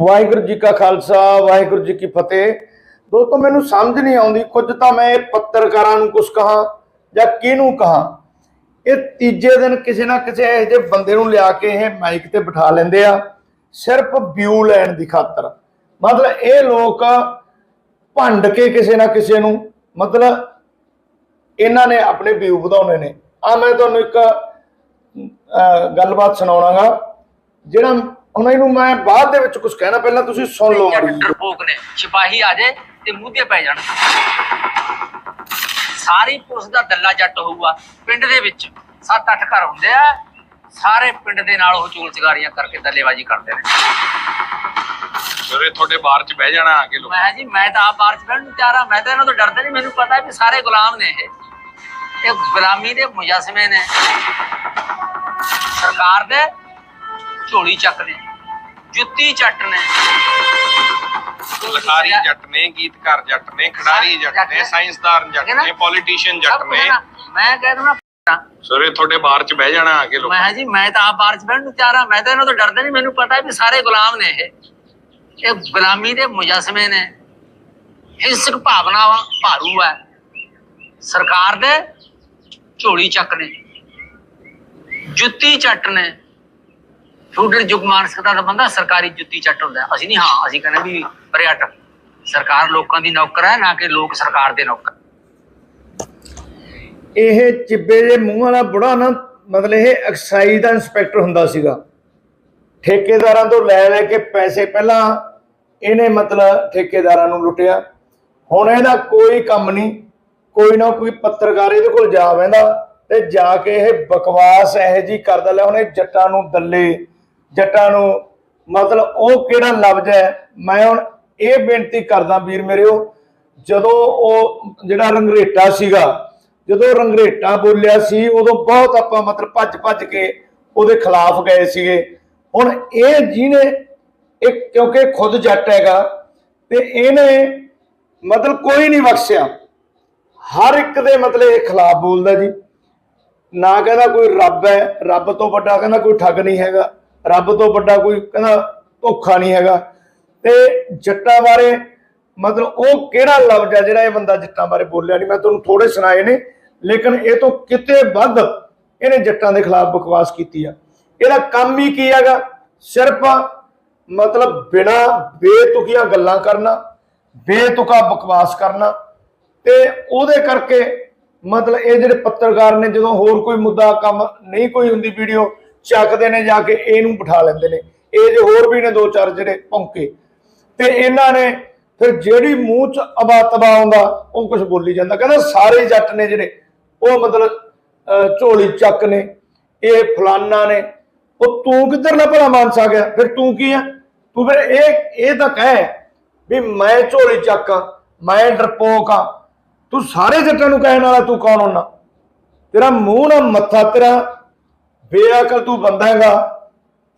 ਵਾਹਿਗੁਰੂ ਜੀ ਕਾ ਖਾਲਸਾ ਵਾਹਿਗੁਰੂ ਜੀ ਕੀ ਫਤਿਹ। ਦੋਸਤੋ ਮੈਨੂੰ ਸਮਝ ਨਹੀਂ ਆਉਂਦੀ ਕੁਝ ਤਾਂ ਮੈਂ ਪੱਤਰਕਾਰਾਂ ਨੂੰ ਕੁਝ ਕਹਾਂ ਜਾਂ ਕਿਹਨੂੰ ਕਹਾਂ। ਇਹ ਤੀਜੇ ਦਿਨ ਕਿਸੇ ਨਾ ਕਿਸੇ ਇਹੋ ਜਿਹੇ ਬੰਦੇ ਨੂੰ ਲਿਆ ਕੇ ਇਹ ਮਾਈਕ ਤੇ ਬਿਠਾ ਲੈਂਦੇ ਆ ਸਿਰਫ ਵਿਊ ਲੈਣ ਦੀ ਖਾਤਰ। ਮਤਲਬ ਇਹ ਲੋਕ ਭੰਡ ਕੇ ਕਿਸੇ ਨਾ ਕਿਸੇ ਨੂੰ ਮਤਲਬ ਇਹਨਾਂ ਨੇ ਆਪਣੇ ਵਿਊ ਵਧਾਉਣੇ ਨੇ। ਆ ਮੈਂ ਤੁਹਾਨੂੰ ਇੱਕ ਅਹ, ਗੱਲਬਾਤ ਸੁਣਾਉਣਾਗਾ ਜਿਹੜਾ ਹੁਣ ਇਹਨੂੰ ਮੈਂ ਬਾਅਦ ਦੇ ਵਿੱਚ ਕੁਝ ਕਹਿਣਾ ਪਹਿਲਾਂ ਤੁਸੀਂ ਸੁਣ ਲਓ ਮਾੜੀ ਜਿਹੀ। ਡਰਪੋਕ ਨੇ ਸਿਪਾਹੀ ਆ ਜਾਏ ਤੇ ਮੂਧੇ ਪੈ ਜਾਣ। ਸਾਰੀ ਪੁਲਿਸ ਦਾ ਦੱਲਾ ਜੱਟ ਹੋਊਗਾ। ਪਿੰਡ ਦੇ ਵਿੱਚ ਸੱਤ ਅੱਠ ਘਰ ਹੁੰਦੇ ਆ। ਸਾਰੇ ਪਿੰਡ ਦੇ ਨਾਲ ਉਹ ਚੋਲ ਚਗਾਰੀਆਂ ਕਰਕੇ ਦੱਲੇਬਾਜ਼ੀ ਕਰਦੇ ਨੇ। ਸਵੇਰੇ ਤੁਹਾਡੇ ਬਾਹਰ ਚ ਬਹਿ ਜਾਣਾ ਆ ਕੇ ਲੋਕ। ਮੈਂ ਕਿਹਾ ਜੀ ਮੈਂ ਤਾਂ ਆਪ ਬਾਹਰ ਚ ਬਹਿਣ ਨੂੰ ਤਿਆਰ ਆ। ਮੈਂ ਤਾਂ ਇਹਨਾਂ ਤੋਂ ਡਰਦਾ ਨਹੀਂ। ਮੈਨੂੰ ਪਤਾ ਵੀ ਸਾਰੇ ਗੁਲਾਮ ਨੇ ਇਹ। ਇਹ ਗੁਲਾਮੀ ਦੇ ਮੁਜਸਮੇ ਨੇ। ਸਰਕਾਰ ਦੇ ਝੋਲੀ ਚੱਕ ਨੇ। ਜੁੱਤੀ ਚੱਟ ਨੇ। ਲਖਾਰੀ ਜੱਟ ਨੇ ਗੀਤਕਾਰ ਜੱਟ ਨੇ ਖਿਡਾਰੀ ਜੱਟ ਨੇ ਸਾਇੰਸਦਾਨ ਜੱਟ ਨੇ? ਪੋਲੀਟੀਸ਼ੀਅਨ ਜੱਟ ਨੇ। ਮੈਂ ਕਹਿ ਦੂੰਗਾ ਸਵੇਰੇ ਤੁਹਾਡੇ ਬਾਹਰ ਚ ਬਹਿ ਜਾਣਾ ਆ ਕੇ ਲੋਕ ਮੈਂ ਜੀ ਮੈਂ ਤਾਂ ਆਪ ਬਾਹਰ ਚ ਬਹਿਣ ਨੂੰ ਤਿਆਰ ਆ ਮੈਂ ਤਾਂ ਇਹਨਾਂ ਤੋਂ ਡਰਦਾ ਨਹੀਂ ਮੈਨੂੰ ਪਤਾ ਵੀ ਸਾਰੇ ਗੁਲਾਮ ਨੇ ਇਹ। ਇਹ ਗੁਲਾਮੀ ਦੇ ਮੁਜਸਮੇ ਨੇ। ਹਿੰਸਕ ਭਾਵਨਾਵਾਂ ਭਾਰੂ ਹੈ ਸਰਕਾਰ ਦੇ ਝੋਲੀ ਚੱਕ ਨੇ। ਜੁੱਤੀ ਚੱਟ ਨੇ। ਫੂਡਰ ਜੁਗ ਮਾਨਸਿਕਤਾ ਦਾ ਬੰਦਾ ਸਰਕਾਰੀ ਜੁੱਤੀ ਚੱਟ ਹੁੰਦਾ। ਅਸੀਂ ਨਹੀਂ, ਹਾਂ, ਅਸੀਂ ਕਹਿੰਦੇ ਵੀ ਪਰਿਆਟ, ਸਰਕਾਰ ਲੋਕਾਂ ਦੀ ਨੌਕਰ ਹੈ, ਨਾ ਕਿ ਲੋਕ ਸਰਕਾਰ ਦੇ ਨੌਕਰ। ਇਹ ਚਿੱਬੇ ਦੇ ਮੂੰਹ ਵਾਲਾ ਬੁੜਾ ਨਾ, ਮਤਲਬ ਇਹ ਐਕਸਾਈਜ਼ ਦਾ ਇੰਸਪੈਕਟਰ ਹੁੰਦਾ ਸੀਗਾ। ਠੇਕੇਦਾਰਾਂ ਤੋਂ ਲੈ ਲੈ ਕੇ ਪੈਸੇ ਪਹਿਲਾਂ ਇਹਨੇ ਮਤਲਬ ਠੇਕੇਦਾਰਾਂ ਨੂੰ ਲੁੱਟਿਆ। ਹੁਣ ਇਹਦਾ ਕੋਈ ਕੰਮ ਨਹੀਂ, ਕੋਈ ਨਾ ਕੋਈ ਪੱਤਰਕਾਰ ਇਹਦੇ ਕੋਲ ਜਾ ਵੈਂਦਾ ਤੇ ਜਾ ਕੇ ਇਹ ਬਕਵਾਸ ਇਹੋ ਜੀ ਕਰਦਾ ਲੈ ਉਹਨੇ ਜੱਟਾਂ ਨੂੰ ਦੱਲੇ। ਜੱਟਾਂ ਨੂੰ। ਮਤਲਬ ਉਹ ਕਿਹੜਾ ਲਫ਼ਜ਼ ਹੈ? ਮੈਂ ਹੁਣ ਇਹ ਬੇਨਤੀ ਕਰਦਾ ਵੀਰ ਮੇਰਿਓ, ਜਦੋਂ ਉਹ ਜਿਹੜਾ ਰੰਗਰੇਟਾ ਸੀਗਾ, ਜਦੋਂ ਰੰਗਰੇਟਾ ਬੋਲਿਆ ਸੀ, ਉਦੋਂ ਬਹੁਤ ਆਪਾਂ ਮਤਲਬ ਭੱਜ ਭੱਜ ਕੇ ਉਹਦੇ ਖਿਲਾਫ ਗਏ ਸੀਗੇ। ਹੁਣ ਇਹ ਜਿਹਨੇ, ਇਹ ਕਿਉਂਕਿ ਖੁਦ ਜੱਟ ਹੈਗਾ, ਤੇ ਇਹਨੇ ਮਤਲਬ ਕੋਈ ਨਹੀਂ ਬਖਸ਼ਿਆ। ਹਰ ਇੱਕ ਦੇ ਮਤਲਬ ਇਹ ਖਿਲਾਫ ਬੋਲਦਾ ਜੀ। ਨਾ ਕਹਿੰਦਾ ਕੋਈ ਰੱਬ ਹੈ, ਰੱਬ ਤੋਂ ਵੱਡਾ ਕਹਿੰਦਾ ਕੋਈ ਠੱਗ ਨਹੀਂ ਹੈਗਾ। ਰੱਬ ਤੋਂ ਵੱਡਾ ਕੋਈ ਕਹਿੰਦਾ ਧੋਖਾ ਨਹੀਂ ਹੈਗਾ। ਤੇ ਜੱਟਾਂ ਬਾਰੇ ਮਤਲਬ ਉਹ ਕਿਹੜਾ ਲਫ਼ਜ਼ ਹੈ ਜਿਹੜਾ ਇਹ ਬੰਦਾ ਜੱਟਾਂ ਬਾਰੇ ਬੋਲਿਆ ਨਹੀਂ? ਮੈਂ ਤੁਹਾਨੂੰ ਥੋੜੇ ਸੁਣਾਏ ਨੇ, ਲੇਕਿਨ ਇਹ ਤੋਂ ਕਿਤੇ ਵੱਧ ਇਹਨੇ ਜੱਟਾਂ ਦੇ ਖਿਲਾਫ ਬਕਵਾਸ ਕੀਤੀ ਆ। ਇਹਦਾ ਕੰਮ ਹੀ ਕੀ ਹੈਗਾ? ਸਿਰਫ ਮਤਲਬ ਬਿਨਾ ਬੇਤੁਕੀਆਂ ਗੱਲਾਂ ਕਰਨਾ, ਬੇਤੁਕਾ ਬਕਵਾਸ ਕਰਨਾ। ਤੇ ਉਹਦੇ ਕਰਕੇ ਮਤਲਬ ਇਹ ਜਿਹੜੇ ਪੱਤਰਕਾਰ ਨੇ, ਜਦੋਂ ਹੋਰ ਕੋਈ ਮੁੱਦਾ, ਕੰਮ ਨਹੀਂ ਕੋਈ ਹੁੰਦੀ ਵੀਡੀਓ ਚੱਕਦੇ ਨੇ ਜਾ ਕੇ ਇਹਨੂੰ ਬਿਠਾ ਲੈਂਦੇ ਨੇ। ਇਹ ਜੇ ਹੋਰ ਵੀ ਨੇ ਦੋ ਚਾਰ ਜਿਹੜੇ ਭੌਂਕੇ। ਤੇ ਇਹਨਾਂ ਨੇ ਫਿਰ ਜਿਹੜੀ ਮੂੰਹ ਚ ਅਬਾ ਆਉਂਦਾ, ਉਹ ਕੁਝ ਬੋਲੀ ਜਾਂਦਾ। ਕਹਿੰਦਾ ਸਾਰੇ ਜੱਟ ਨੇ ਜਿਹੜੇ, ਉਹ ਮਤਲਬ ਝੋਲੀ ਚੱਕ ਨੇ, ਇਹ ਫਲਾਨਾ ਨੇ। ਉਹ ਤੂੰ ਕਿੱਧਰ ਨਾ ਭਲਾ ਮਾਨਸਾ ਗਿਆ? ਫਿਰ ਤੂੰ ਕੀ ਆ? ਤੂੰ ਫਿਰ ਇਹ ਇਹ ਤਾਂ ਕਹਿ ਵੀ ਮੈਂ ਝੋਲੀ ਚੱਕ ਮੈਂ ਡਰਪੋਕ ਆ। ਤੂੰ ਸਾਰੇ ਜੱਟਾਂ ਨੂੰ ਕਹਿਣ ਵਾਲਾ ਤੂੰ ਕੌਣ ਹੁੰਨਾ? ਤੇਰਾ ਮੂੰਹ ਨਾ ਮੱਥਾ, ਤੇਰਾ ਬੇਅਕਲ ਤੂੰ ਬੰਦਾ ਹੈਗਾ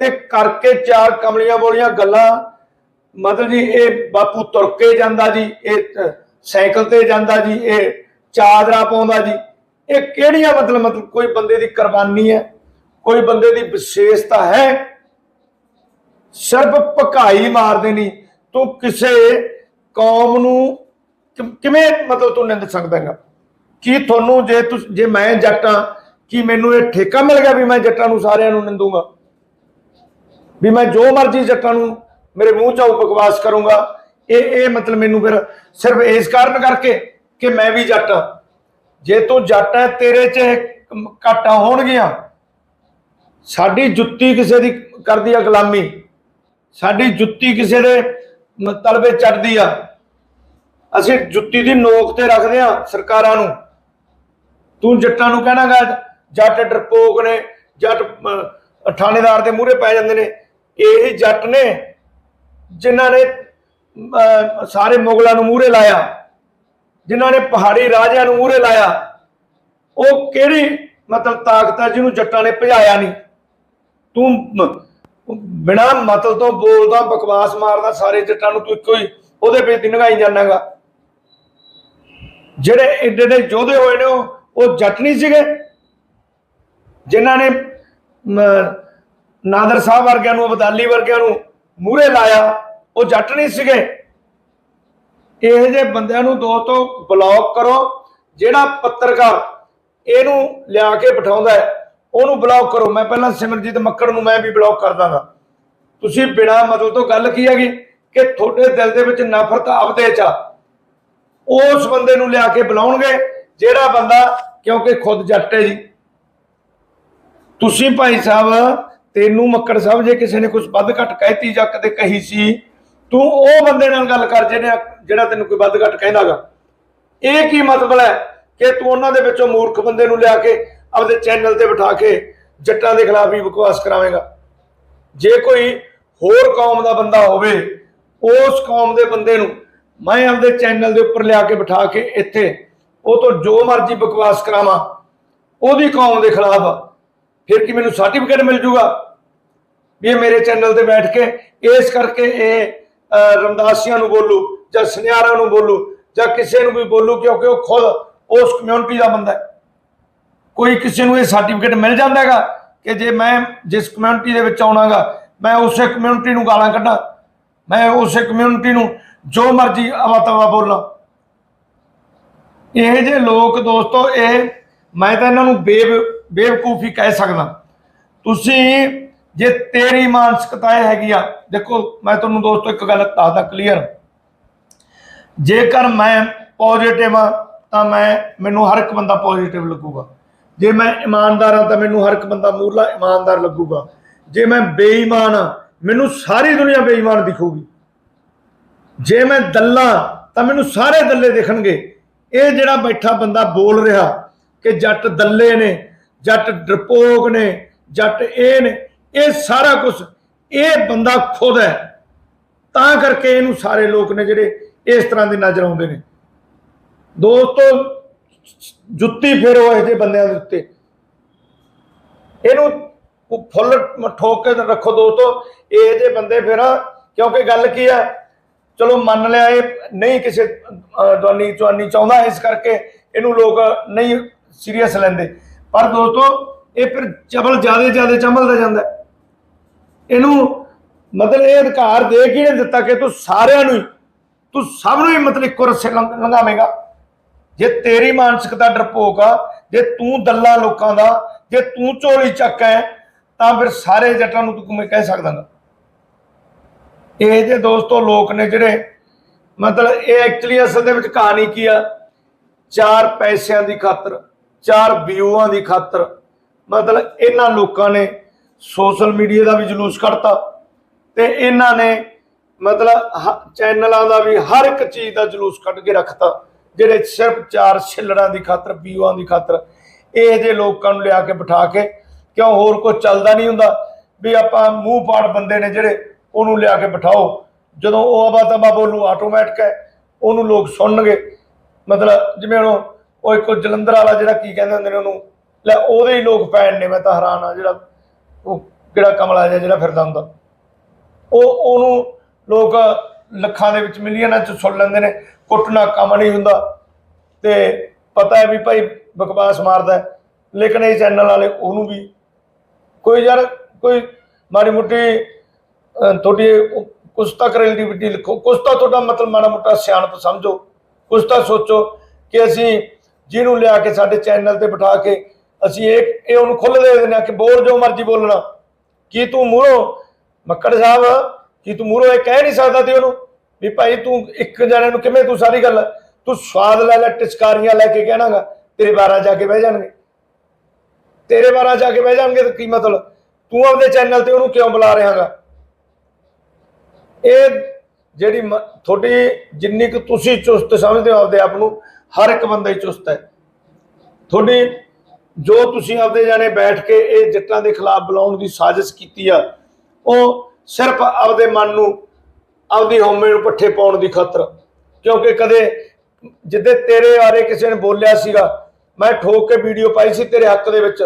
ਤੇ ਕਰਕੇ ਚਾਰ ਕਮਲੀਆਂ ਬੋਲੀਆਂ ਗੱਲਾਂ। ਮਤਲਬ ਜੀ, ਇਹ ਬਾਪੂ ਤੁਰ ਕੇ ਜਾਂਦਾ ਜੀ, ਇਹ ਸਾਈਕਲ ਤੇ ਜਾਂਦਾ ਜੀ, ਇਹ ਚਾਦਰਾ ਪਾਉਂਦਾ ਜੀ। ਇਹ ਕਿਹੜੀਆਂ ਮਤਲਬ ਮਤਲਬ ਕੋਈ ਬੰਦੇ ਦੀ ਕੁਰਬਾਨੀ ਹੈ? ਕੋਈ ਬੰਦੇ ਦੀ ਵਿਸ਼ੇਸ਼ਤਾ ਹੈ? ਸਿਰਫ ਭਕਾਈ ਮਾਰਦੇ ਨਹੀਂ ਤੂੰ ਕਿਸੇ ਕੌਮ ਨੂੰ ਕਿਵੇਂ ਮਤਲਬ ਤੂੰ ਨਿੰਦ ਸਕਦਾ ਹੈਗਾ? ਕੀ ਤੁਹਾਨੂੰ ਜੇ ਤੁਸ, ਜੇ ਮੈਂ ਜੱਟਾਂ ਕੀ ਮੈਨੂੰ ਇਹ ਠੇਕਾ ਮਿਲ ਗਿਆ ਵੀ ਮੈਂ ਜੱਟਾਂ ਨੂੰ ਸਾਰਿਆਂ ਨੂੰ ਨਿੰਦੂਗਾ? ਵੀ ਮੈਂ ਜੋ ਮਰਜ਼ੀ ਜੱਟਾਂ ਨੂੰ ਮੇਰੇ ਮੂੰਹ ਚੋਂ ਬਕਵਾਸ ਕਰੂੰਗਾ। ਇਹ ਇਹ ਮਤਲਬ ਮੈਨੂੰ ਫਿਰ ਸਿਰਫ ਇਸ ਕਾਰਨ ਕਰਕੇ ਕਿ ਮੈਂ ਵੀ ਜੱਟ ਹਾਂ। ਜੇ ਤੂੰ ਜੱਟ ਹੈ, ਤੇਰੇ 'ਚ ਘਾਟਾਂ ਹੋਣਗੀਆਂ। ਸਾਡੀ ਜੁੱਤੀ ਕਿਸੇ ਦੀ ਕਰਦੀ ਆ ਗੁਲਾਮੀ। ਸਾਡੀ ਜੁੱਤੀ ਕਿਸੇ ਦੇ ਤਲਵੇ ਚੜਦੀ ਆ। ਅਸੀਂ ਜੁੱਤੀ ਦੀ ਨੋਕ ਤੇ ਰੱਖਦੇ ਆ ਸਰਕਾਰਾਂ ਨੂੰ। ਤੂੰ ਜੱਟਾਂ ਨੂੰ ਕਹਿਣਾਗਾ ਜੱਟ ਡਰਪੋਕ ਨੇ ਜੱਟ ਥਾਣੇਦਾਰ ਦੇ ਮੂਹਰੇ ਪੈ ਜਾਂਦੇ ਨੇ। ਇਹ ਜੱਟ ਨੇ ਜਿਨ੍ਹਾਂ ਨੇ ਅਹ, ਸਾਰੇ ਮੁਗਲਾਂ ਨੂੰ ਮੂਹਰੇ ਲਾਇਆ ਜਿਨ੍ਹਾਂ ਨੇ ਪਹਾੜੀ ਰਾਜਿਆਂ ਨੂੰ ਮੂਹਰੇ ਲਾਇਆ। ਉਹ ਕਿਹੜੀ ਮਤਲਬ ਤਾਕਤ ਹੈ ਜਿਹਨੂੰ ਜੱਟਾਂ ਨੇ ਭਜਾਇਆ ਨਹੀਂ? ਤੂੰ ਬਿਨਾ ਮਤਲਬ ਤੋਂ ਬੋਲਦਾ ਬਕਵਾਸ ਮਾਰਦਾ ਸਾਰੇ ਜੱਟਾਂ ਨੂੰ ਤੂੰ ਇੱਕੋ ਹੀ ਉਹਦੇ ਵਿੱਚ ਨਗਾਈ ਜਾਣਾਗਾ ਜਿਹੜੇ ਏਡੇ ਏਡੇ ਯੋਧੇ ਹੋਏ ਨੇ ਉਹ ਜੱਟ ਨਹੀਂ ਸੀਗੇ। ਜਿਨ੍ਹਾਂ ਨੇ ਮ, ਨਾਦਰ ਸਾਹਿਬ ਵਰਗਿਆਂ ਨੂੰ ਅਬਦਾਲੀ ਵਰਗਿਆਂ ਨੂੰ ਮੂਹਰੇ ਲਾਇਆ ਉਹ ਜੱਟ ਨਹੀਂ ਸੀਗੇ। ਇਹੋ ਜਿਹੇ ਬੰਦਿਆਂ ਨੂੰ ਦੋਸਤੋ ਬਲੌਕ ਕਰੋ ਜਿਹੜਾ ਪੱਤਰਕਾਰ ਇਹਨੂੰ ਲਿਆ ਕੇ ਬਿਠਾਉਂਦਾ ਹੈ ਉਹਨੂੰ ਬਲੌਕ ਕਰੋ। ਮੈਂ ਪਹਿਲਾਂ ਸਿਮਰਜੀਤ ਮੱਕੜ ਨੂੰ ਮੈਂ ਵੀ ਬਲੌਕ ਕਰ ਦਾਂਗਾ ਤੁਸੀਂ ਬਿਨਾਂ ਮਤਲਬ ਤੋਂ ਗੱਲ ਕੀ ਹੈਗੀ? ਕਿ ਤੁਹਾਡੇ ਦਿਲ ਦੇ ਵਿੱਚ ਨਫ਼ਰਤ ਆਪਦੇ ਚ ਉਸ ਬੰਦੇ ਨੂੰ ਲਿਆ ਕੇ ਬੁਲਾਉਣਗੇ ਜਿਹੜਾ ਬੰਦਾ ਕਿਉਂਕਿ ਖੁਦ ਜੱਟ ਹੈ ਜੀ। ਤੁਸੀਂ ਭਾਈ ਸਾਹਿਬ, ਤੈਨੂੰ ਮੱਕੜ ਸਾਹਿਬ ਜੇ ਕਿਸੇ ਨੇ ਕੁਝ ਵੱਧ ਘੱਟ ਕਹਿਤੀ ਜਾਂ ਕਦੇ ਕਹੀ ਸੀ, ਤੂੰ ਉਹ ਬੰਦੇ ਨਾਲ ਗੱਲ ਕਰ ਜਿਹਨੇ ਜਿਹੜਾ ਤੈਨੂੰ ਕੋਈ ਵੱਧ ਘੱਟ ਕਹਿੰਦਾਗਾ ਇਹ ਕੀ ਮਤਲਬ ਹੈ ਕਿ ਤੂੰ ਉਹਨਾਂ ਦੇ ਵਿੱਚੋਂ ਮੂਰਖ ਬੰਦੇ ਨੂੰ ਲਿਆ ਕੇ ਆਪਦੇ ਚੈਨਲ ਤੇ ਬਿਠਾ ਕੇ ਜੱਟਾਂ ਦੇ ਖਿਲਾਫ ਵੀ ਬਕਵਾਸ ਕਰਾਵੇਂਗਾ? ਜੇ ਕੋਈ ਹੋਰ ਕੌਮ ਦਾ ਬੰਦਾ ਹੋਵੇ, ਉਸ ਕੌਮ ਦੇ ਬੰਦੇ ਨੂੰ ਮੈਂ ਆਪਦੇ ਚੈਨਲ ਦੇ ਉੱਪਰ ਲਿਆ ਕੇ ਬਿਠਾ ਕੇ ਇੱਥੇ ਉਹ ਤੋਂ ਜੋ ਮਰਜ਼ੀ ਬਕਵਾਸ ਕਰਾਵਾਂ, ਉਹਦੀ ਕੌਮ ਦੇ ਖਿਲਾਫ ਫਿਰ ਕਿ ਮੈਨੂੰ ਸਰਟੀਫਿਕੇਟ ਮਿਲ ਜੂਗਾ? ਵੀ ਇਹ ਮੇਰੇ ਚੈਨਲ ਤੇ ਬੈਠ ਕੇ ਇਸ ਕਰਕੇ ਇਹ ਅਹ, ਰਮਦਾਸੀਆਂ ਨੂੰ ਬੋਲੂ ਜਾਂ ਸੁਨਿਆਰਾਂ ਨੂੰ ਬੋਲੂ ਜਾਂ ਕਿਸੇ ਨੂੰ ਵੀ ਬੋਲੂ ਕਿਉਂਕਿ ਉਹ ਖੁਦ ਉਸ ਕਮਿਊਨਿਟੀ ਦਾ ਬੰਦਾ ਹੈ। ਕੋਈ ਕਿਸੇ ਨੂੰ ਇਹ ਸਰਟੀਫਿਕੇਟ ਮਿਲ ਜਾਂਦਾ ਹੈਗਾ ਕਿ ਜੇ ਮੈਂ ਜਿਸ ਕਮਿਊਨਿਟੀ ਦੇ ਵਿੱਚ ਆਉਣਾਗਾ ਮੈਂ ਉਸੇ ਕਮਿਊਨਿਟੀ ਨੂੰ ਗਾਲਾਂ ਕੱਢਾਂ ਮੈਂ ਉਸੇ ਕਮਿਊਨਿਟੀ ਨੂੰ ਜੋ ਮਰਜ਼ੀ ਅਵਾਤਵਾ ਬੋਲਾਂ। ਇਹ ਜੇ ਲੋਕ ਦੋਸਤੋ ਇਹ ਮੈਂ ਤਾਂ ਇਹਨਾਂ ਨੂੰ ਬੇਬ ਬੇਵਕੂਫੀ ਕਹਿ ਸਕਦਾ। ਤੁਸੀਂ ਜੇ ਤੇਰੀ ਮਾਨਸਿਕਤਾ ਇਹ ਹੈਗੀ ਆ, ਦੇਖੋ ਮੈਂ ਤੁਹਾਨੂੰ ਦੋਸਤੋ ਇੱਕ ਗੱਲ ਦੱਸਦਾ ਕਲੀਅਰ ਜੇਕਰ ਮੈਂ ਪੋਜ਼ਿਟਿਵ ਆ, ਤਾਂ ਮੈਂ, ਮੈਨੂੰ ਹਰ ਇੱਕ ਬੰਦਾ ਪੋਜ਼ਿਟਿਵ ਲੱਗੂਗਾ। ਜੇ ਮੈਂ ਇਮਾਨਦਾਰ ਆ, ਤਾਂ ਮੈਨੂੰ ਹਰ ਇੱਕ ਬੰਦਾ ਮੂਰਲਾ ਇਮਾਨਦਾਰ ਲੱਗੂਗਾ। ਜੇ ਮੈਂ ਬੇਈਮਾਨ ਆ, ਮੈਨੂੰ ਸਾਰੀ ਦੁਨੀਆ ਬੇਈਮਾਨ ਦਿਖੂਗੀ। ਜੇ ਮੈਂ ਦੱਲਾ, ਤਾਂ ਮੈਨੂੰ ਸਾਰੇ ਦੱਲੇ ਦਿਖਣਗੇ। ਇਹ ਜਿਹੜਾ ਬੈਠਾ ਬੰਦਾ ਬੋਲ ਰਿਹਾ ਕਿ ਜੱਟ ਦੱਲੇ ਨੇ ਜੱਟ ਡਰਪੋਕ ਨੇ ਜੱਟ ਇਹ ਨੇ ਇਹ ਸਾਰਾ ਕੁਝ ਇਹ ਬੰਦਾ ਖੁਦ ਹੈ। ਤਾਂ ਕਰਕੇ ਇਹਨੂੰ ਸਾਰੇ ਲੋਕ ਨੇ ਜਿਹੜੇ ਇਸ ਤਰ੍ਹਾਂ ਦੇ ਨਜ਼ਰ ਆਉਂਦੇ ਨੇ। ਦੋਸਤੋ ਜੁੱਤੀ ਫੇਰੋ ਇਹੋ ਜਿਹੇ ਬੰਦਿਆਂ ਦੇ ਉੱਤੇ। ਇਹਨੂੰ ਫੁੱਲ ਠੋਕ ਕੇ ਰੱਖੋ ਦੋਸਤੋ ਇਹ ਜੇ ਬੰਦੇ ਫਿਰ ਕਿਉਂਕਿ ਗੱਲ ਕੀ ਹੈ ਚਲੋ ਮੰਨ ਲਿਆ ਇਹ ਨਹੀਂ ਕਿਸੇ ਅਹ, ਚੁਆਨੀ ਚਾਹੁੰਦਾ ਇਸ ਕਰਕੇ ਇਹਨੂੰ ਲੋਕ ਨਹੀਂ ਸੀਰੀਅਸ ਲੈਂਦੇ। ਪਰ ਦੋਸਤੋ, ਇਹ ਫਿਰ ਚਬਲ ਜ਼ਿਆਦਾ ਜ਼ਿਆਦਾ ਚੰਬਲਦਾ ਜਾਂਦਾ ਇਹਨੂੰ ਮਤਲਬ ਇਹ ਅਧਿਕਾਰ ਦੇ ਕੇ ਦਿੱਤਾ ਕਿ ਤੂੰ ਸਾਰਿਆਂ ਨੂੰ ਹੀ, ਤੂੰ ਸਭ ਨੂੰ ਹੀ ਮਤਲਬ ਇੱਕੋ ਰਸੇ ਲੰਘ- ਲੰਘਾਵੇਂਗਾ। ਜੇ ਤੇਰੀ ਮਾਨਸਿਕਤਾ ਡਰਪੋਕ ਆ, ਜੇ ਤੂੰ ਦੱਲਾ ਲੋਕਾਂ ਦਾ, ਜੇ ਤੂੰ ਝੋਲੀ ਚੱਕ ਹੈ ਤਾਂ ਫਿਰ ਸਾਰੇ ਜੱਟਾਂ ਨੂੰ ਤੂੰ ਕਿਵੇਂ ਕਹਿ ਸਕਦਾਗਾ ਇਹ ਜੇ ਦੋਸਤੋ ਲੋਕ ਨੇ ਜਿਹੜੇ, ਮਤਲਬ ਇਹ ਐਕਚੁਅਲੀ ਅਸਲ ਦੇ ਵਿੱਚ ਕਹਾਣੀ ਕੀ ਆ? ਚਾਰ ਪੈਸਿਆਂ ਦੀ ਖਾਤਰ। ਚਾਰ ਵਿਊਆਂ ਦੀ ਖਾਤਰ। ਮਤਲਬ ਇਹਨਾਂ ਲੋਕਾਂ ਨੇ ਸੋਸ਼ਲ ਮੀਡੀਆ ਦਾ ਵੀ ਜਲੂਸ ਕੱਢਤਾ ਤੇ ਇਹਨਾਂ ਨੇ ਮਤਲਬ ਚੈਨਲਾਂ ਦਾ ਵੀ ਹਰ ਇੱਕ ਚੀਜ਼ ਦਾ ਜਲੂਸ ਕੱਢ ਕੇ ਰੱਖਤਾ, ਜਿਹੜੇ ਸਿਰਫ ਚਾਰ ਛਿੱਲੜਾਂ ਦੀ ਖਾਤਰ, ਵਿਊਆਂ ਦੀ ਖਾਤਰ ਇਹ ਜੇ ਲੋਕਾਂ ਨੂੰ ਲਿਆ ਕੇ ਬਿਠਾ ਕੇ ਕਿਉਂ ਹੋਰ ਕੁਝ ਚੱਲਦਾ ਨਹੀਂ ਹੁੰਦਾ? ਵੀ ਆਪਾਂ ਮੂੰਹ ਪਾੜ ਬੰਦੇ ਨੇ ਜਿਹੜੇ ਉਹਨੂੰ ਲਿਆ ਕੇ ਬਿਠਾਓ। ਜਦੋਂ ਉਹ ਅਬਾ ਤਬਾ ਬੋਲੂ ਆਟੋਮੈਟਿਕ ਹੈ, ਉਹਨੂੰ ਲੋਕ ਸੁਣਨਗੇ। ਮਤਲਬ ਜਿਵੇਂ ਹੁਣ ਉਹ ਇੱਕ ਜਲੰਧਰ ਵਾਲਾ ਜਿਹੜਾ ਕੀ ਕਹਿੰਦੇ ਹੁੰਦੇ ਨੇ ਉਹਨੂੰ, ਲੈ ਉਹਦੇ ਹੀ ਲੋਕ ਫੈਨ ਨੇ, ਮੈਂ ਤਾਂ ਹੈਰਾਨ ਆ ਜਿਹੜਾ ਉਹ ਕਿਹੜਾ ਕਮਲਾ ਜਿਹਾ ਜਿਹੜਾ ਫਿਰਦਾ ਹੁੰਦਾ। ਉਹ, ਉਹਨੂੰ ਲੋਕ ਲੱਖਾਂ ਦੇ ਵਿੱਚ ਮਿਲੀਅਨਾਂ ਚ ਸੁਣ ਲੈਂਦੇ ਨੇ, ਕੁੱਟਣਾ ਕੰਮ ਨਹੀਂ ਹੁੰਦਾ। ਤੇ ਪਤਾ ਹੈ ਵੀ ਭਾਈ ਬਕਵਾਸ ਮਾਰਦਾ ਲੇਕਿਨ ਇਹ ਚੈਨਲ ਵਾਲੇ ਉਹਨੂੰ ਵੀ ਕੋਈ ਯਾਰ, ਕੋਈ ਮਾੜੀ ਮੋਟੀ ਤੁਹਾਡੀ ਕੁਛ ਤਾਂ ਕ੍ਰੈਡੀਬਿਲਿਟੀ ਲਿਖੋ, ਕੁਛ ਤਾਂ ਤੁਹਾਡਾ ਮਤਲਬ ਮਾੜਾ ਮੋਟਾ ਸਿਆਣਪ ਸਮਝੋ, ਕੁਛ ਤਾਂ ਸੋਚੋ ਕਿ ਅਸੀਂ ਜਿਹਨੂੰ ਲਿਆ ਕੇ ਸਾਡੇ ਚੈਨਲ ਤੇ ਬਿਠਾ ਕੇ ਅਸੀਂ ਇਹ ਇਹ ਉਹਨੂੰ ਖੁੱਲ੍ਹ ਦੇ ਦਿੰਦੇ ਆ ਕਿ ਬੋਲ ਜੋ ਮਰਜ਼ੀ ਬੋਲਣਾ। ਕੀ ਤੂੰ ਮੂਹਰੋਂ ਮੱਕੜ ਸਾਹਿਬ, ਕੀ ਤੂੰ ਮੂਹਰੋਂ ਇਹ ਕਹਿ ਨਹੀਂ ਸਕਦਾ ਤੇ ਉਹਨੂੰ ਵੀ ਭਾਈ ਤੂੰ ਇੱਕ ਜਣੇ ਨੂੰ ਕਿਵੇਂ ਤੂੰ ਸਾਰੀ ਗੱਲ ਤੂੰ ਸਵਾਦ ਲੈ ਲੈ, ਟਿਚਕਾਰੀਆਂ ਲੈ ਕੇ ਕਹਿਣਾਗਾ, ਤੇਰੇ ਬਾਰਾਂ ਜਾ ਕੇ ਬਹਿ ਜਾਣਗੇ। ਤੇਰੇ ਬਾਰਾਂ ਜਾ ਕੇ ਬਹਿ ਜਾਣਗੇ ਤਾਂ ਕੀ ਮਤਲਬ? ਤੂੰ ਆਪਦੇ ਚੈਨਲ ਤੇ ਉਹਨੂੰ ਕਿਉਂ ਬੁਲਾ ਰਿਹਾਗਾ? ਇਹ ਜਿਹੜੀ ਤੁਹਾਡੀ ਜਿੰਨੀ ਕੁ ਤੁਸੀਂ ਚੁਸਤ ਸਮਝਦੇ ਹੋ ਆਪਦੇ ਆਪ ਨੂੰ ਹਰ ਇੱਕ ਬੰਦਾ ਹੀ ਚੁਸਤ ਹੈ। ਤੁਹਾਡੀ ਜੋ ਤੁਸੀਂ ਆਪਦੇ ਜਾਣੇ ਬੈਠ ਕੇ ਇਹ ਜੱਟਾਂ ਦੇ ਖਿਲਾਫ ਬੁਲਾਉਣ ਦੀ ਸਾਜ਼ਿਸ਼ ਕੀਤੀ ਆ, ਉਹ ਸਿਰਫ ਆਪਦੇ ਮਨ ਨੂੰ ਆਪਦੀ ਹਉਮੈ ਨੂੰ ਪੱਠੇ ਪਾਉਣ ਦੀ ਖਾਤਰ। ਕਿਉਂਕਿ ਕਦੇ ਜਿੱਦੇ ਤੇਰੇ ਬਾਰੇ ਕਿਸੇ ਨੇ ਬੋਲਿਆ ਸੀਗਾ, ਮੈਂ ਠੋਕ ਕੇ ਵੀਡੀਓ ਪਾਈ ਸੀ ਤੇਰੇ ਹੱਕ ਦੇ ਵਿੱਚ।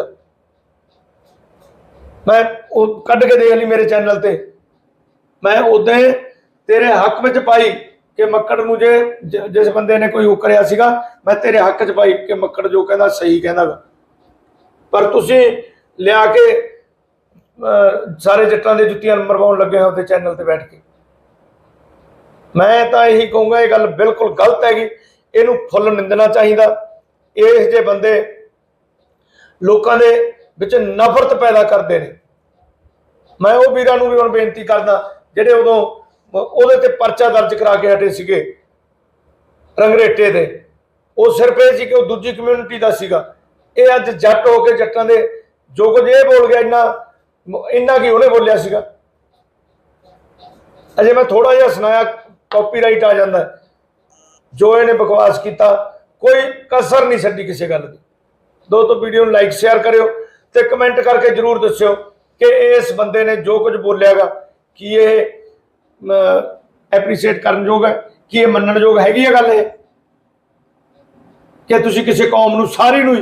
ਮੈਂ ਉਹ ਕੱਢ ਕੇ ਦੇਖ ਲਈ ਮੇਰੇ ਚੈਨਲ ਤੇ। ਮੈਂ ਉਦੋਂ ਤੇਰੇ ਹੱਕ ਵਿੱਚ ਪਾਈ। ਕਿ ਮੱਕੜ ਨੂੰ ਜੇ ਜਿਸ ਬੰਦੇ ਨੇ ਕੋਈ ਉਹ ਸੀਗਾ, ਮੈਂ ਤੇਰੇ ਹੱਕ 'ਚ ਪਾਈ ਕਿ ਮੱਕੜ ਜੋ ਕਹਿੰਦਾ ਸਹੀ ਕਹਿੰਦਾ ਗਾ। ਪਰ ਤੁਸੀਂ ਲਿਆ ਕੇ ਸਾਰੇ ਜੱਟਾਂ ਦੇ ਜੁੱਤੀਆਂ ਮਰਵਾਉਣ ਲੱਗੇ ਹੋ ਤੇ ਚੈਨਲ ਤੇ ਬੈਠ ਕੇ। ਮੈਂ ਤਾਂ ਇਹੀ ਕਹੂੰਗਾ, ਇਹ ਗੱਲ ਬਿਲਕੁਲ ਗਲਤ ਹੈਗੀ। ਇਹਨੂੰ ਫੁੱਲ ਨਿੰਦਣਾ ਚਾਹੀਦਾ। ਇਹ ਜੇ ਬੰਦੇ ਲੋਕਾਂ ਦੇ ਵਿੱਚ ਨਫ਼ਰਤ ਪੈਦਾ ਕਰਦੇ ਨੇ। ਮੈਂ ਉਹ ਵੀਰਾਂ ਨੂੰ ਵੀ ਹੁਣ ਬੇਨਤੀ ਕਰਦਾ, ਜਿਹੜੇ ਉਦੋਂ ਉਹਦੇ ਤੇ ਪਰਚਾ ਦਰਜ ਕਰਾ ਕੇ ਹਟੇ ਸੀਗੇ ਰੰਗਰੇਟੇ ਦੇ। ਉਹ ਸਿਰਫ ਇਹ ਸੀ ਕਿ ਉਹ ਦੂਜੀ ਕਮਿਊਨਿਟੀ ਦਾ ਸੀਗਾ। ਇਹ ਅੱਜ ਜੱਟ ਹੋ ਕੇ ਜੱਟਾਂ ਦੇ ਜੋ ਕੁਝ ਇਹ ਬੋਲ ਗਿਆ, ਇੰਨਾ ਇੰਨਾ ਕੀ ਉਹਨੇ ਬੋਲਿਆ ਸੀਗਾ। ਅਜੇ ਮੈਂ ਥੋੜਾ ਜਿਹਾ ਸੁਣਾਇਆ ਕਾਪੀਰਾਈਟ ਆ ਜਾਂਦਾ। ਜੋ ਇਹਨੇ ਬਕਵਾਸ ਕੀਤਾ, ਕੋਈ ਕਸਰ ਨਹੀਂ ਛੱਡੀ ਕਿਸੇ ਗੱਲ ਦੀ। ਦੋ ਤੋਂ ਵੀਡੀਓ ਨੂੰ ਲਾਈਕ ਸ਼ੇਅਰ ਕਰਿਓ ਤੇ ਕਮੈਂਟ ਕਰਕੇ ਜਰੂਰ ਦੱਸਿਓ ਕਿ ਇਸ ਬੰਦੇ ਨੇ ਜੋ ਕੁਝ ਬੋਲਿਆਗਾ, ਕੀ ਇਹ ਐਪਰੀਸ਼ੀਏਟ ਕਰਨ ਯੋਗ ਹੈ ਕਿ ਇਹ ਮੰਨਣ ਯੋਗ ਹੈਗੀ ਹੈ ਗੱਲ ਇਹ? ਕਿ ਤੁਸੀਂ ਕਿਸੇ ਕੌਮ ਨੂੰ ਸਾਰੀ ਨੂੰ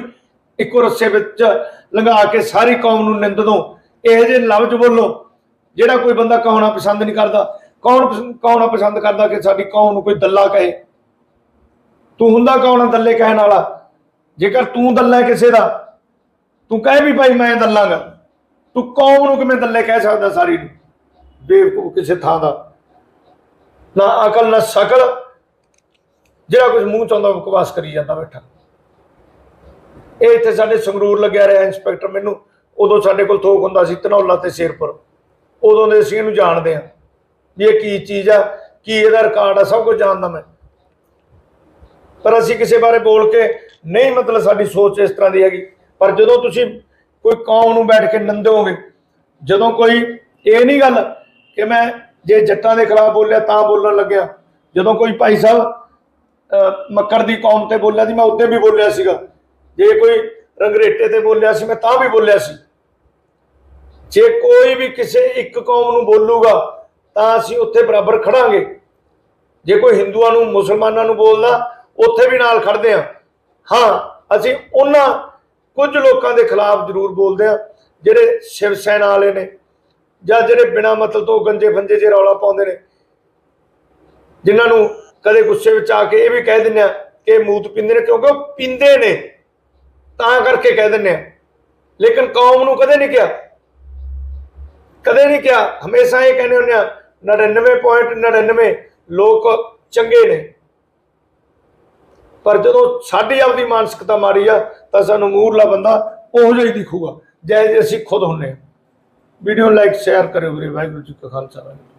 ਇੱਕੋ ਰੱਸੇ ਵਿੱਚ ਲੰਘਾ ਕੇ ਸਾਰੀ ਕੌਮ ਨੂੰ ਨਿੰਦ ਦੋ ਇਹੋ ਜਿਹੇ ਲਫ਼ਜ਼ ਬੋਲੋ, ਜਿਹੜਾ ਕੋਈ ਬੰਦਾ ਕਹਾਉਣਾ ਪਸੰਦ ਨਹੀਂ ਕਰਦਾ, ਕੌਣ ਕਹਾਉਣਾ ਪਸੰਦ ਕਰਦਾ ਕਿ ਸਾਡੀ ਕੌਮ ਨੂੰ ਕੋਈ ਦੱਲਾ ਕਹੇ? ਤੂੰ ਹੁੰਦਾ ਕੌਣ ਆ ਦੱਲੇ ਕਹਿਣ ਵਾਲਾ? ਜੇਕਰ ਤੂੰ ਦੱਲਾ ਕਿਸੇ ਦਾ, ਤੂੰ ਕਹਿ ਵੀ ਭਾਈ ਮੈਂ ਦੱਲਾਂਗਾ। ਤੂੰ ਕੌਮ ਨੂੰ ਕਿਵੇਂ ਦੱਲੇ ਕਹਿ ਸਕਦਾ ਸਾਰੀ ਨੂੰ? ਬੇਵਕੂਫ ਕਿਸੇ ਥਾਂ ਦਾ। ਨਾ ਅਕਲ, ਨਾ ਸ਼ਕਲ। ਜਿਹੜਾ ਕੁਝ ਮੂੰਹ ਚ ਆਉਂਦਾ ਬਕਵਾਸ ਕਰੀ ਜਾਂਦਾ ਬੈਠਾ। ਇਹ ਇੱਥੇ ਸਾਡੇ ਸੰਗਰੂਰ ਲੱਗਿਆ ਰਿਹਾ ਇੰਸਪੈਕਟਰ ਮੈਨੂੰ। ਉਦੋਂ ਸਾਡੇ ਕੋਲ ਥੋਕ ਹੁੰਦਾ ਸੀ ਧਨੌਲਾ ਤੇ ਸ਼ੇਰਪੁਰ ਉਦੋਂ ਦੇ ਅਸੀਂ ਇਹਨੂੰ ਜਾਣਦੇ ਆ ਵੀ ਇਹ ਕੀ ਚੀਜ਼ ਆ, ਕੀ ਇਹਦਾ ਰਿਕਾਰਡ ਆ, ਸਭ ਕੁਝ ਜਾਣਦਾ ਮੈਂ। ਪਰ ਅਸੀਂ ਕਿਸੇ ਬਾਰੇ ਬੋਲ ਕੇ ਨਹੀਂ, ਮਤਲਬ ਸਾਡੀ ਸੋਚ ਇਸ ਤਰ੍ਹਾਂ ਦੀ ਹੈਗੀ। ਪਰ ਜਦੋਂ ਤੁਸੀਂ ਕੋਈ ਕੌਮ ਨੂੰ ਬੈਠ ਕੇ ਨੰਦੋਗੇ ਜਦੋਂ ਕੋਈ ਇਹ ਨਹੀਂ ਗੱਲ ਕਿ ਮੈਂ ਜੇ ਜੱਟਾਂ ਦੇ ਖਿਲਾਫ ਬੋਲਿਆ ਤਾਂ ਬੋਲਣ ਲੱਗਿਆ। ਜਦੋਂ ਕੋਈ ਭਾਈ ਸਾਹਿਬ ਮੱਕੜ ਦੀ ਕੌਮ ਤੇ ਬੋਲਿਆ ਸੀ, ਮੈਂ ਉੱਤੇ ਵੀ ਬੋਲਿਆ ਸੀਗਾ। ਜੇ ਕੋਈ ਰੰਗਰੇਟੇ ਤੇ ਬੋਲਿਆ ਸੀ, ਮੈਂ ਤਾਂ ਵੀ ਬੋਲਿਆ ਸੀ। ਜੇ ਕੋਈ ਵੀ ਕਿਸੇ ਇੱਕ ਕੌਮ ਨੂੰ ਬੋਲੂਗਾ, ਤਾਂ ਅਸੀਂ ਉੱਥੇ ਬਰਾਬਰ ਖੜਾਂਗੇ। ਜੇ ਕੋਈ ਹਿੰਦੂਆਂ ਨੂੰ, ਮੁਸਲਮਾਨਾਂ ਨੂੰ ਬੋਲਦਾ, ਉੱਥੇ ਵੀ ਨਾਲ ਖੜਦੇ ਆ ਹਾਂ, ਅਸੀਂ ਉਹਨਾਂ ਕੁਝ ਲੋਕਾਂ ਦੇ ਖਿਲਾਫ ਜ਼ਰੂਰ ਬੋਲਦੇ ਆ ਜਿਹੜੇ ਸ਼ਿਵ ਸੈਨਾ ਵਾਲੇ ਨੇ। ਜਾਂ ਜਿਹੜੇ ਬਿਨਾ ਮਤਲਬ ਤੋਂ ਗੰਜੇ ਫੰਜੇ ਜੇ ਰੌਲਾ ਪਾਉਂਦੇ ਨੇ, ਜਿਨ੍ਹਾਂ ਨੂੰ ਕਦੇ ਗੁੱਸੇ ਵਿੱਚ ਆ ਕੇ ਇਹ ਵੀ ਕਹਿ ਦਿੰਦੇ ਆ ਕਿ ਮੂਤ ਪੀਂਦੇ ਨੇ, ਕਿਉਂਕਿ ਉਹ ਪੀਂਦੇ ਨੇ, ਤਾਂ ਕਰਕੇ ਕਹਿ ਦਿੰਦੇ ਆ। ਲੇਕਿਨ ਕੌਮ ਨੂੰ ਕਦੇ ਨਹੀਂ ਕਿਹਾ। ਕਦੇ ਨਹੀਂ ਕਿਹਾ। ਹਮੇਸ਼ਾ ਇਹ ਕਹਿੰਦੇ ਹੁੰਦੇ ਆ 99.99 ਲੋਕ ਚੰਗੇ ਨੇ। ਪਰ ਜਦੋਂ ਸਾਡੀ ਆਪਦੀ ਮਾਨਸਿਕਤਾ ਮਾਰੀ ਆ, ਤਾਂ ਸਾਨੂੰ ਮੂਰਲਾ ਬੰਦਾ ਉਹੋ ਜਿਹਾ ਹੀ ਦਿਖੂਗਾ ਜੈ ਅਸੀਂ ਖੁਦ ਹੁੰਨੇ ਆ। ਵੀਡੀਓ ਲਾਈਕ ਸ਼ੇਅਰ ਕਰਿਓ ਵੀਰੇ ਵਾਹਿਗੁਰੂ ਜੀ ਕਾ ਖਾਲਸਾ ਵਾਹਿਗੁਰੂ ਜੀ